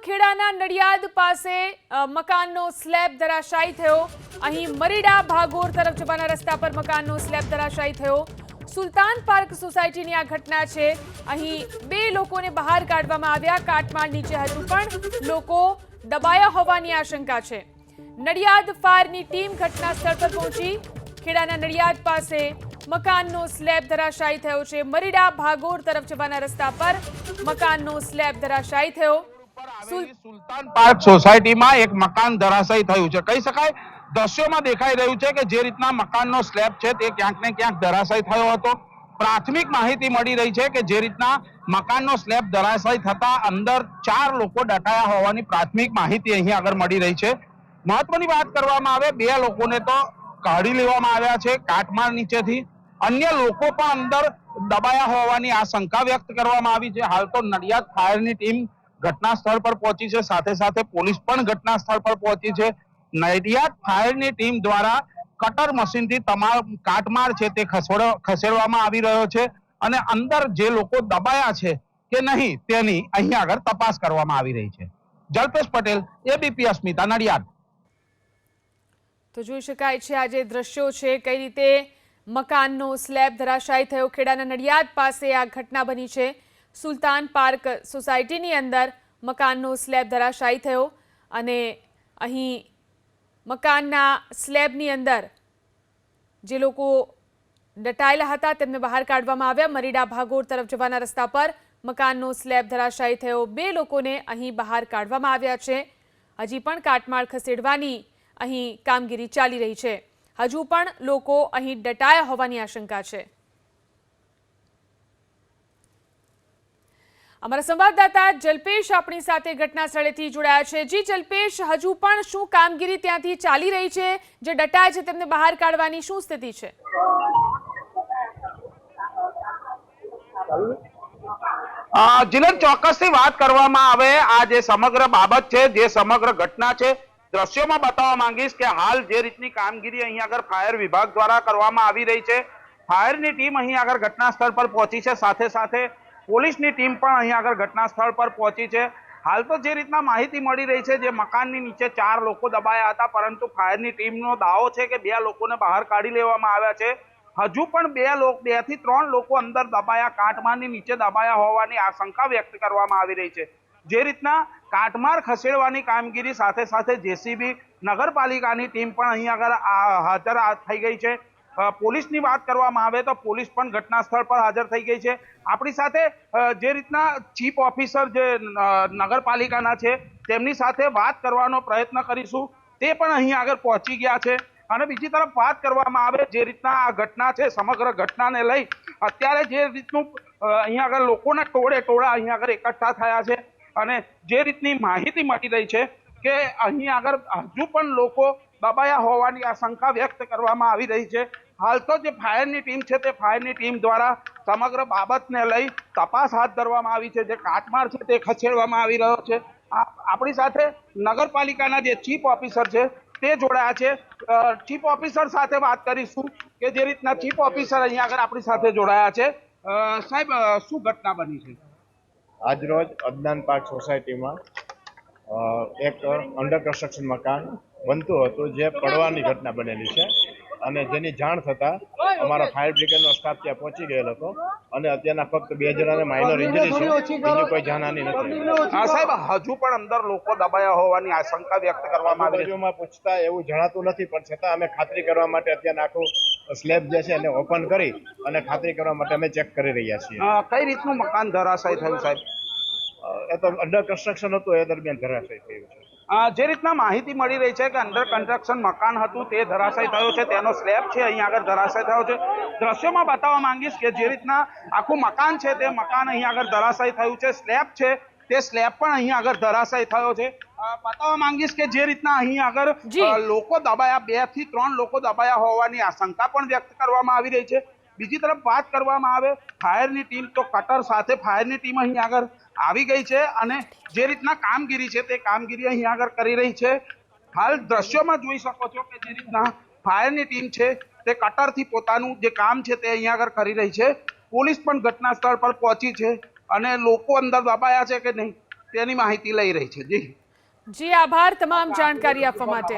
ખેડાના નડિયાદ પાસે મકાનનો સ્લેબ ધરાશાયી થયો. અહીં મરીડા ભાગોર તરફ જવાના રસ્તા પર મકાનનો સ્લેબ ધરાશાયી થયો. સુલતાન પાર્ક સોસાયટીની આ ઘટના છે. અહીં બે લોકોને બહાર કાઢવામાં આવ્યા. કાટમાળ નીચે હજુ પણ લોકો દબાયા હોવાની આશંકા છે. નડિયાદ ફાયરની ટીમ ઘટના સ્થળ પર પહોંચી. ખેડાના નડિયાદ પાસે મકાનનો સ્લેબ ધરાશાયી થયો છે. મરીડા ભાગોર તરફ જવાના રસ્તા પર મકાનનો સ્લેબ ધરાશાયી થયો. સુલ- સુલતાન પાર્ક સોસાયટીમાં એક મકાન ધરાશયી થયું છે. કહી શકાય દ્રશ્યોમાં દેખાઈ રહ્યું છે કે જે રીતના મકાનનો સ્લેબ છે તે ક્યાંક ને ક્યાંક ધરાશયી થયો હતો. પ્રાથમિક માહિતી મળી રહી છે કે જે રીતના મકાનનો સ્લેબ ધરાશયી થતા અંદર ચાર લોકો દટાયા હોવાની પ્રાથમિક માહિતી અહીં આગળ મળી રહી છે. મહત્વની વાત કરવામાં આવે બે લોકોને તો કાઢી લેવામાં આવ્યા છે કાટમાળ નીચેથી. અન્ય લોકો પણ અંદર દબાયા હોવાની આશંકા વ્યક્ત કરવામાં આવી છે. હાલ તો નડિયાદ ફાયરની ટીમ ઘટના સ્થળ પર પહોંચી છે. સાથે સાથે પોલીસ પણ ઘટના સ્થળ પર પહોંચી છે. નડિયાદ ફાયરની ટીમ દ્વારા કટર મશીનથી તમામ કાટમાળ છે તે ખસેડ- ખસેડવામાં આવી રહ્યો છે અને અંદર જે લોકો દબાયા છે કે નહીં તેની અહીં આગળ તપાસ કરવામાં આવી રહી છે. જલ્પેશ પટેલ એબીપી અસ્મિતા, નડિયાદ. તો જોઈ શકાય છે આ જે દ્રશ્યો છે, કઈ રીતે મકાનનો સ્લેબ ધરાશાયી થયો ખેડાના નડિયાદ પાસે આ ઘટના બની છે. સુલતાન પાર્ક સોસાયટીની અંદર મકાનનો સ્લેબ ધરાશાયી થયો અને અહીં મકાનના સ્લેબની અંદર જે લોકો દટાયેલા હતા તેમને બહાર કાઢવામાં આવ્યા. મરીડા ભાગોળ તરફ જવાના રસ્તા પર મકાનનો સ્લેબ ધરાશાયી થયો. બે લોકોને અહીં બહાર કાઢવામાં આવ્યા છે. હજી પણ કાટમાળ ખસેડવાની અહીં કામગીરી ચાલી રહી છે. હજુ પણ લોકો અહીં દટાયા હોવાની આશંકા છે. અમારા સંવાદદાતા જલ્પેશ આપણી સાથે ઘટના સ્થળેથી જોડાયા છે. જી જલ્પેશ, હજુ પણ શું કામગીરી ત્યાંથી ચાલી રહી છે? જે ડટાય છે તેમને બહાર કાઢવાની શું સ્થિતિ છે? જીલન ચોક્કસથી વાત કરવામાં આવે. આ જે સમગ્ર બાબત છે, જે સમગ્ર ઘટના છે, દ્રશ્યોમાં બતાવવા માંગીશ કે હાલ જે રીતની કામગીરી અહીં આગળ ફાયર વિભાગ દ્વારા કરવામાં આવી રહી છે. ફાયરની ટીમ અહીં આગળ ઘટના સ્થળ પર પહોંચી છે. સાથે સાથે પોલીસની ટીમ પણ અહીં આગળ ઘટના સ્થળ પર પહોંચી છે. હાલ તો જે રીતના માહિતી મળી રહી છે, જે મકાનની નીચે ચાર લોકો દબાયા હતા, પરંતુ ફાયરની ટીમનો દાવો છે કે બે લોકોને બહાર કાઢી લેવામાં આવ્યા છે. હજુ પણ બે લોકો, બેથી ત્રણ લોકો અંદર દબાયા, કાટમાળની નીચે દબાયા હોવાની આશંકા વ્યક્ત કરવામાં આવી રહી છે. જે રીતના કાટમાળ ખસેડવાની કામગીરી સાથે સાથે જેસીબી નગરપાલિકાની ટીમ પણ અહીં આગળ હાજર થઈ ગઈ છે. પોલીસની વાત કરવામાં આવે તો પોલીસ પણ ઘટના સ્થળ પર હાજર થઈ ગઈ છે. આપણી સાથે જે રીતના ચીફ ઓફિસર જે નગરપાલિકાના છે, તેમની સાથે વાત કરવાનો પ્રયત્ન કરીશું. તે પણ અહીં આગળ પહોંચી ગયા છે. અને બીજી તરફ વાત કરવામાં આવે જે રીતના આ ઘટના છે, સમગ્ર ઘટનાને લઈ, અત્યારે જે રીતનું અહીંયા આગળ લોકોના ટોળે ટોળા અહીં આગળ એકઠા થયા છે. અને જે રીતની માહિતી મળી રહી છે કે અહીં આગળ હજુ પણ લોકો દબાયા હોવાની આશંકા વ્યક્ત કરવામાં આવી રહી છે. હાલ તો જે ફાયરની ટીમ છે તે ફાયરની ટીમ દ્વારા સમગ્ર બાબતને લઈ તપાસ હાથ ધરવામાં આવી છે. જે કાટમાળ છે તે ખસેડવામાં આવી રહ્યો છે. આપણી સાથે નગરપાલિકાના જે ચીફ ઓફિસર છે તે જોડાયા છે. ચીફ ઓફિસર સાથે વાત કરીશું કે જે રીતના ચીફ ઓફિસર અહીંયા આગળ આપણી સાથે જોડાયા છે. સાહેબ શું ઘટના બની છે? આજરોજ અજ્ઞાન પાર્ક સોસાયટીમાં એક અંડર કન્સ્ટ્રક્શન મકાન બનતું હતું જે પડવાની ઘટના બનેલી છે અને જેની જાણ થતાં અમારા ફાયર બ્રિગેડનો સ્ટાફ ત્યાં પહોંચી ગયેલો હતો અને અત્યારના ફક્ત બે જણાને માઇનર ઇન્જરી છે બીજું કોઈ જાનહાની નથી. હા સાહેબ હજુ પણ અંદર લોકો દબાયા હોવાની આશંકા વ્યક્ત કરવામાં આવી છે. પૂછતા એવું જણાતું નથી પણ છતાં અમે ખાતરી કરવા માટે અત્યારે આખું સ્લેબ જે છે એને ઓપન કરી અને ખાતરી કરવા માટે અમે ચેક કરી રહ્યા છીએ. કઈ રીતનું મકાન ધરાશાય થયું સાહેબ? અંડર કન્સ્ટ્રક્શન હતું એ દરમિયાન ધરાશય થયું છે. જે રીતના માહિતી મળી રહી છે કે અંડર કન્સ્ટ્રક્શન મકાન હતું તે ધરાશાય થયો છે તેનો સ્લેબ છે અહીં આગળ ધરાશાય થયો છે. દ્રશ્યોમાં બતાવવા માંગીશ કે જે રીતના આખું મકાન છે તે મકાન અહીં આગળ ધરાશાય થયું છે સ્લેબ છે તે સ્લેબ પણ અહીં આગળ ધરાશાય થયો છે. બતાવવા માંગીશ કે જે રીતના અહીં આગળ લોકો દબાયા બેથી ત્રણ લોકો દબાયા હોવાની આશંકા પણ વ્યક્ત કરવામાં આવી રહી છે. બીજી તરફ વાત કરવામાં આવે ફાયરની ટીમ તો કટર સાથે ફાયરની ટીમ અહીં આગળ આવી ગઈ છે અને જે રીતના કામગીરી છે તે કામગીરી અહીં આગળ કરી રહી છે. હાલ દ્રશ્યોમાં જોઈ શકો છો કે જે રીતના ફાયરની ટીમ છે તે કટરથી પોતાનું જે કામ છે તે અહીં આગળ કરી રહી છે. પોલીસ પણ ઘટના સ્થળ પર પહોંચી છે અને લોકો અંદર દબાયા છે કે નહીં તેની માહિતી લઈ રહી છે. જી. જી, આભાર. તમામ જાણકારી આપવા માટે.